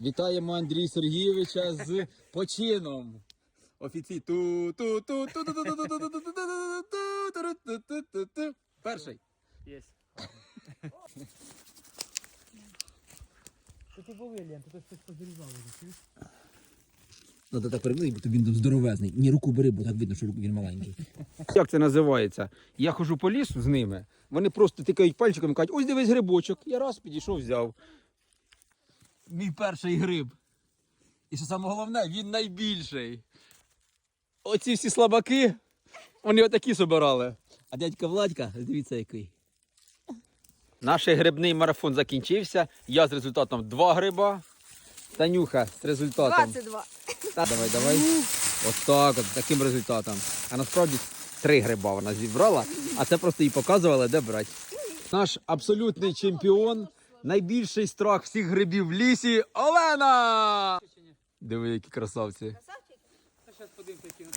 Вітаємо Андрія Сергійовича з почином. Офіцій. Перший. Есть. Ти був Ілля? Тут хтось позарізав Надо так перемити, бо він здоровезний. Ні, руку бери, бо так видно, що він маленький. Як це називається? Я хожу по лісу з ними, вони просто тикають пальчиком і кажуть, ось дивись грибочок. Я раз підійшов, взяв. Мій перший гриб. І що саме головне, він найбільший. Оці всі слабаки, вони отакі собирали. А дядька Владька, дивіться який. Наш грибний марафон закінчився. Я з результатом 2 гриба. Танюха з результатом. 22. Та, давай, давай. Ось так, от таким результатом. А насправді три гриба вона зібрала, а це просто їй показували, де брати. Наш абсолютний чемпіон, найбільший страх всіх грибів в лісі Олена! Диви, які красавці. Зараз подивимося, які